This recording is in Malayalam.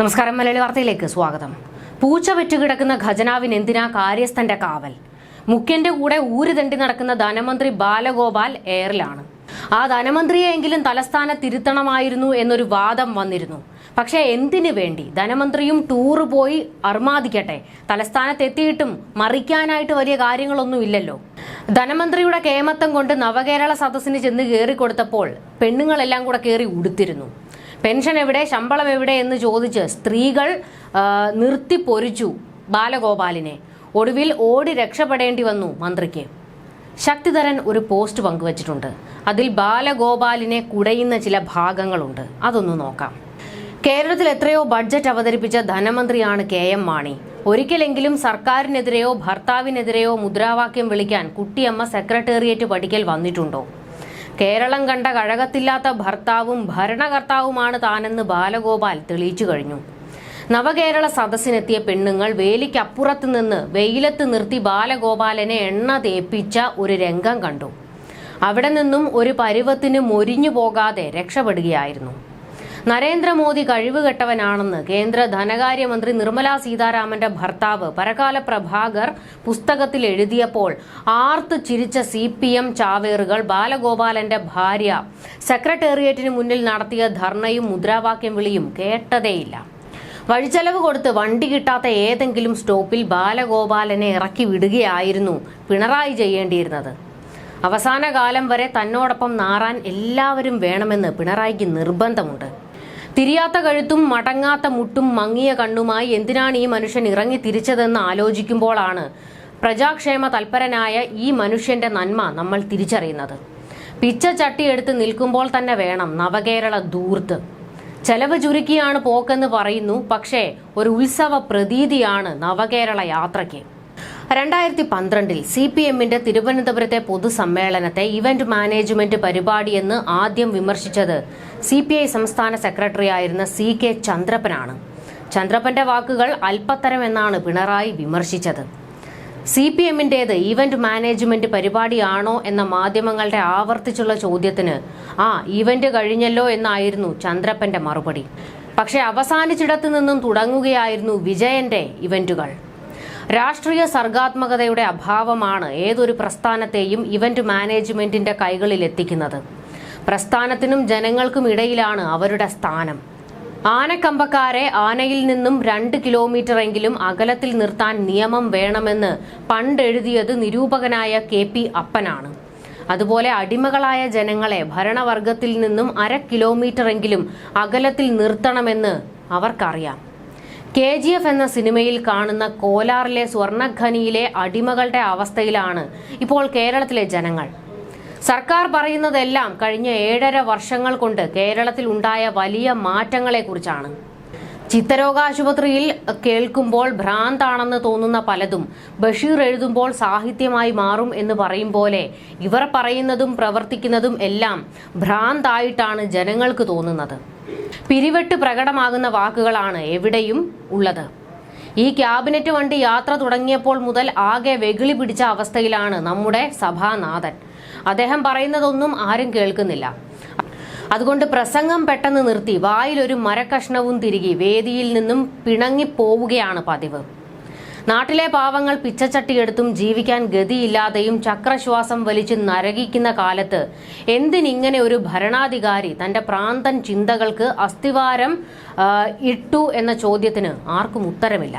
നമസ്കാരം മലയാളി വാർത്തയിലേക്ക് സ്വാഗതം. പൂച്ച വെറ്റുകിടക്കുന്ന ഖജനാവിന് എന്തിനാ കാര്യസ്ഥന്റെ കാവൽ? മുഖ്യന്റെ കൂടെ ഊര് തണ്ടി നടക്കുന്ന ധനമന്ത്രി ബാലഗോപാൽ എയറിലാണ്. ആ ധനമന്ത്രിയെങ്കിലും തലസ്ഥാന തിരുത്തണമായിരുന്നു എന്നൊരു വാദം വന്നിരുന്നു. പക്ഷേ എന്തിനു വേണ്ടി? ധനമന്ത്രിയും ടൂർ പോയി അർമാദിക്കട്ടെ. തലസ്ഥാനത്തെത്തിയിട്ടും മറിക്കാനായിട്ട് വലിയ കാര്യങ്ങളൊന്നും ഇല്ലല്ലോ. ധനമന്ത്രിയുടെ കേമത്തം കൊണ്ട് നവകേരള സദസ്സിന് ചെന്ന് കയറി കൊടുത്തപ്പോൾ പെണ്ണുങ്ങളെല്ലാം കൂടെ കയറി ഉടുത്തിരുന്നു. പെൻഷൻ എവിടെ ശമ്പളം എവിടെ എന്ന് ചോദിച്ച് സ്ത്രീകൾ നിർത്തിപ്പൊരിച്ചു നിർത്തി പൊരിച്ചു ബാലഗോപാലിനെ. ഒടുവിൽ ഓടി രക്ഷപ്പെടേണ്ടി വന്നു മന്ത്രിക്ക്. ശക്തിധരൻ ഒരു പോസ്റ്റ് പങ്കുവച്ചിട്ടുണ്ട്. അതിൽ ബാലഗോപാലിനെ കുടയുന്ന ചില ഭാഗങ്ങളുണ്ട്. അതൊന്ന് നോക്കാം. കേരളത്തിൽ എത്രയോ ബഡ്ജറ്റ് അവതരിപ്പിച്ച ധനമന്ത്രിയാണ് കെ എം മാണി. ഒരിക്കലെങ്കിലും സർക്കാരിനെതിരെയോ ഭർത്താവിനെതിരെയോ മുദ്രാവാക്യം വിളിക്കാൻ കുട്ടിയമ്മ സെക്രട്ടേറിയറ്റ് പഠിക്കൽ വന്നിട്ടുണ്ടോ? കേരളം കണ്ട കഴകത്തില്ലാത്ത ഭർത്താവും ഭരണകർത്താവുമാണ് താനെന്ന് ബാലഗോപാൽ തെളിയിച്ചു കഴിഞ്ഞു. നവകേരള സദസ്സിനെത്തിയ പെണ്ണുങ്ങൾ വേലിക്കപ്പുറത്ത് നിന്ന് വെയിലത്ത് നിർത്തി ബാലഗോപാലനെ എണ്ണ തേപ്പിച്ച ഒരു രംഗം കണ്ടു. അവിടെ നിന്നും ഒരു പരുവത്തിന് മൊരിഞ്ഞു പോകാതെ രക്ഷപ്പെടുകയായിരുന്നു. നരേന്ദ്രമോദി കഴിവുകെട്ടവനാണെന്ന് കേന്ദ്ര ധനകാര്യമന്ത്രി നിർമ്മല സീതാരാമന്റെ ഭർത്താവ് പരകാല പ്രഭാകർ പുസ്തകത്തിൽ എഴുതിയപ്പോൾ ആർത്ത് ചിരിച്ച സി പി എം ചാവേറുകൾ ബാലഗോപാലന്റെ ഭാര്യ. സെക്രട്ടേറിയറ്റിന് മുന്നിൽ നടത്തിയ ധർണയും മുദ്രാവാക്യം വിളിയും കേട്ടതേയില്ല. വഴിച്ചെലവ് കൊടുത്ത് വണ്ടി കിട്ടാത്ത ഏതെങ്കിലും സ്റ്റോപ്പിൽ ബാലഗോപാലനെ ഇറക്കി വിടുകയായിരുന്നു പിണറായി ചെയ്യേണ്ടിയിരുന്നത്. അവസാന കാലം വരെ തന്നോടൊപ്പം നാറാൻ എല്ലാവരും വേണമെന്ന് പിണറായിക്ക് നിർബന്ധമുണ്ട്. തിരിയാത്ത കഴുത്തും മടങ്ങാത്ത മുട്ടും മങ്ങിയ കണ്ണുമായി എന്തിനാണ് ഈ മനുഷ്യൻ ഇറങ്ങി തിരിച്ചതെന്ന് ആലോചിക്കുമ്പോഴാണ് പ്രജാക്ഷേമ തൽപരനായ ഈ മനുഷ്യന്റെ നന്മ നമ്മൾ തിരിച്ചറിയുന്നത്. പിച്ച ചട്ടിയെടുത്ത് നിൽക്കുമ്പോൾ തന്നെ വേണം നവകേരള ദൂർത്ത് ചെലവ് ചുരുക്കിയാണ് പോക്കെന്ന് പറയുന്നു പക്ഷേ ഒരു ഉത്സവ പ്രതീതിയാണ് നവകേരള യാത്രയ്ക്ക്. രണ്ടായിരത്തി പന്ത്രണ്ടിൽ സി പി എമ്മിന്റെ തിരുവനന്തപുരത്തെ പൊതുസമ്മേളനത്തെ ഇവന്റ് മാനേജ്മെന്റ് പരിപാടിയെന്ന് ആദ്യം വിമർശിച്ചത് സി പി ഐ സംസ്ഥാന സെക്രട്ടറിയായിരുന്ന സി കെ ചന്ദ്രപ്പനാണ്. ചന്ദ്രപ്പന്റെ വാക്കുകൾ അല്പത്തരം എന്നാണ് പിണറായി വിമർശിച്ചത്. സി പി എമ്മിന്റേത് ഇവന്റ് മാനേജ്മെന്റ് പരിപാടിയാണോ എന്ന മാധ്യമങ്ങളുടെ ആവർത്തിച്ചുള്ള ചോദ്യത്തിന് ആ ഇവന്റ് കഴിഞ്ഞല്ലോ എന്നായിരുന്നു ചന്ദ്രപ്പന്റെ മറുപടി. പക്ഷേ അവസാനിച്ചിടത്തു നിന്നും തുടങ്ങുകയായിരുന്നു വിജയന്റെ ഇവന്റുകൾ. രാഷ്ട്രീയ സർഗാത്മകതയുടെ അഭാവമാണ് ഏതൊരു പ്രസ്ഥാനത്തെയും ഇവന്റ് മാനേജ്മെന്റിന്റെ കൈകളിൽ എത്തിക്കുന്നത്. പ്രസ്ഥാനത്തിനും ജനങ്ങൾക്കും ഇടയിലാണ് അവരുടെ സ്ഥാനം. ആനക്കമ്പക്കാരെ ആനയിൽ നിന്നും രണ്ട് കിലോമീറ്ററെങ്കിലും അകലത്തിൽ നിർത്താൻ നിയമം വേണമെന്ന് പണ്ടെഴുതിയത് നിരൂപകനായ കെ പി അപ്പനാണ്. അതുപോലെ അടിമകളായ ജനങ്ങളെ ഭരണവർഗത്തിൽ നിന്നും അര കിലോമീറ്ററെങ്കിലും അകലത്തിൽ നിർത്തണമെന്ന് അവർക്കറിയാം. കെ ജി എഫ് എന്ന സിനിമയിൽ കാണുന്ന കോലാറിലെ സ്വർണഖനിയിലെ അടിമകളുടെ അവസ്ഥയിലാണ് ഇപ്പോൾ കേരളത്തിലെ ജനങ്ങൾ. സർക്കാർ പറയുന്നതെല്ലാം കഴിഞ്ഞ ഏഴര വർഷങ്ങൾ കൊണ്ട് കേരളത്തിൽ ഉണ്ടായ വലിയ മാറ്റങ്ങളെക്കുറിച്ചാണ്. ചിത്തരോഗാശുപത്രിയിൽ കേൾക്കുമ്പോൾ ഭ്രാന്താണെന്ന് തോന്നുന്ന പലതും ബഷീർ എഴുതുമ്പോൾ സാഹിത്യമായി മാറും എന്ന് പറയും പോലെ ഇവർ പറയുന്നതും പ്രവർത്തിക്കുന്നതും എല്ലാം ഭ്രാന്തായിട്ടാണ് ജനങ്ങൾക്ക് തോന്നുന്നത്. പിരിവെട്ട് പ്രകടമാകുന്ന വാക്കുകളാണ് എവിടെയും ഉള്ളത്. ഈ ക്യാബിനറ്റ് വണ്ടി യാത്ര തുടങ്ങിയപ്പോൾ മുതൽ ആകെ വെകിളി പിടിച്ച അവസ്ഥയിലാണ് നമ്മുടെ സഭാനാഥൻ. അദ്ദേഹം പറയുന്നതൊന്നും ആരും കേൾക്കുന്നില്ല. അതുകൊണ്ട് പ്രസംഗം പെട്ടെന്ന് നിർത്തി വായിലൊരു മരക്കഷ്ണവും തിരികെ വേദിയിൽ നിന്നും പിണങ്ങിപ്പോവുകയാണ് പതിവ്. നാട്ടിലെ പാവങ്ങൾ പിച്ചച്ചട്ടിയെടുത്തും ജീവിക്കാൻ ഗതിയില്ലാതെയും ചക്രശ്വാസം വലിച്ച് നരകിക്കുന്ന കാലത്ത് എന്തിനിങ്ങനെ ഒരു ഭരണാധികാരി തന്റെ പ്രാന്തൻ ചിന്തകൾക്ക് അസ്ഥിവാരം ഇട്ടു എന്ന ചോദ്യത്തിന് ആർക്കും ഉത്തരമില്ല.